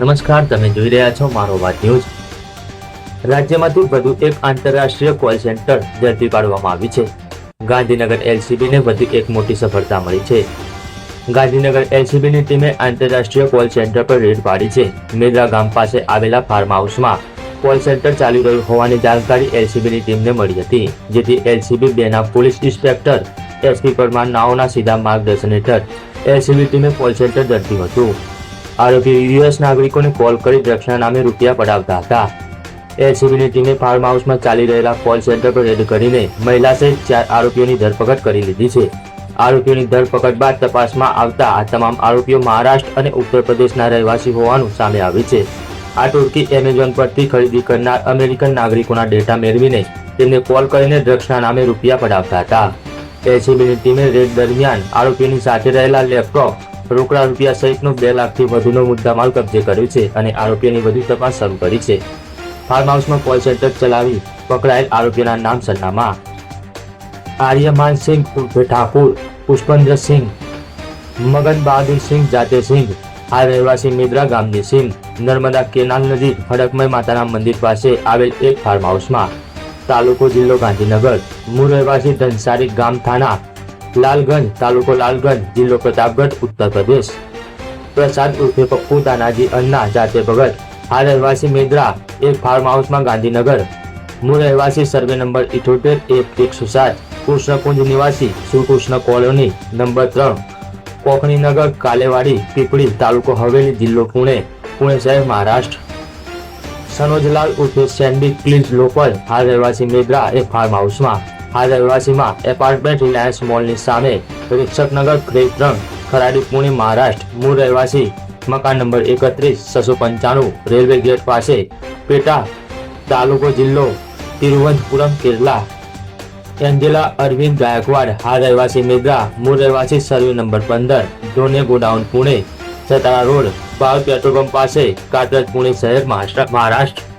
નમસ્કાર, તમે જોઈ રહ્યા છો મારો વાત ન્યૂઝ. રાજ્યમાંથી વધુ એક આંતરરાષ્ટ્રીય કોલ સેન્ટર ઝડપી પાડવામાં આવ્યું છે. ગાંધીનગર એલસીબીને વધુ એક મોટી સફળતા મળી છે. ગાંધીનગર એલસીબીની ટીમે આંતરરાષ્ટ્રીય કોલ સેન્ટર પર રેડ પાડી છે. મેદરા ગામ પાસે આવેલા ફાર્મ હાઉસમાં કોલ સેન્ટર ચાલી રહ્યું હોવાની જાણકારી એલસીબીની ટીમને મળી હતી, જેથી એલસીબી બેના પોલીસ ઇન્સ્પેક્ટર એસપી પરમાર નાઓના સીધા માર્ગદર્શન હેઠળ એલસીબી ટીમે કોલ સેન્ટર ઝડપ્યું હતું. આરોપી યુએસ નાગરિકોને કોલ કરી ડ્રગ્સના નામે રૂપિયા પડાવતા હતા. એલસીબીની ટીમે ફાર્મ હાઉસમાં ચાલી રહેલા કોલ સેન્ટર પર રેડ કરીને મહિલા સહિત ચાર આરોપીઓની ધરપકડ કરી લીધી છે. આરોપીઓની ધરપકડ બાદ તપાસમાં આવતા આ તમામ આરોપીઓ મહારાષ્ટ્ર અને ઉત્તર પ્રદેશના રહેવાસી હોવાનું સામે આવ્યું છે. આ ટોળકી એમેઝોન પરથી ખરીદી કરનાર અમેરિકન નાગરિકોના ડેટા મેળવીને તેમને કોલ કરીને ડ્રગ્સના નામે રૂપિયા પડાવતા હતા. એસીબીની ટીમે રેડ દરમિયાન આરોપીઓની સાથે રહેલા લેપટોપ રોકડા રૂપિયા સહિતનો બે લાખથી વધુનો મુદ્દામાલ કબજે કર્યો છે અને આરોપીઓની વધુ તપાસ શરૂ કરી છે. ફાર્મ હાઉસમાં કોલ સેન્ટર ચલાવી પકડાયેલ આરોપીઓના નામ સરનામા. આર્યમાન સિંહ, ઉર્ફે ઠાકુર, પુષ્પેન્દ્ર સિંહ મગન બહાદુર સિંહ, જાતે સિંહ, આ રહેવાસી મિદ્રા ગામની સિંહ, નર્મદા કેનાલ નજીક હડકમય માતાના મંદિર પાસે આવેલ એક ફાર્મ હાઉસમાં તાલુકો જિલ્લો ગાંધીનગર. મૂળ રહેવાસી ધનસારી ગામ થાના લાલગંજ તાલુકો લાલગંજ, જિલ્લો પ્રતાપગઢ, ઉત્તર પ્રદેશ. પ્રસાદ ઉર્ફે પપ્પુ તાનાજી અન્ના જાતે ભગત આ રહેવાસી મેદ્રા, એક ફાર્મ હાઉસમાં ગાંધીનગર. મૂળ રહેવાસી સર્વે નંબર ઇઠોતેર, એક એકસો સાત. કૃષ્ણકુંજ નિવાસી શ્રીકૃષ્ણ કોલોની નંબર ત્રણ. કોકણીનગર કાલેવાડી, પીપળી તાલુકો હવેલી, જિલ્લો પુણે પુણે શહેર મહારાષ્ટ્ર. સનોજલાલ ઉર્ફે સેન્ડી ક્લિન્સ લોકલ, હાલ રહેવાસી મેદ્રા એ ફાર્મ હાઉસમાં હાલ રહેવાસીમાં એપાર્ટમેન્ટ રિલાયન્સ મોલની સામે રિક્ષકનગર ગ્રેડ ત્રણ ખરાડી પુણે મહારાષ્ટ્ર મૂળ રહેવાસી મકાન નંબર એકત્રીસ છસો પંચાણું રેલવે ગેટ પાસે પેટા તાલુકો જિલ્લો તિરુવનંતપુરમ, કેરલા. એન્જેલા અરવિંદ ગાયકવાડ, હાલ રહેવાસી મેદ્રા, મૂળ રહેવાસી સર્વે નંબર પંદર, Dhone godown, Pune. Satara road Bhav petrol pump પાસે કાતરજ પુણે શહેર મહારાષ્ટ્ર મહારાષ્ટ્ર.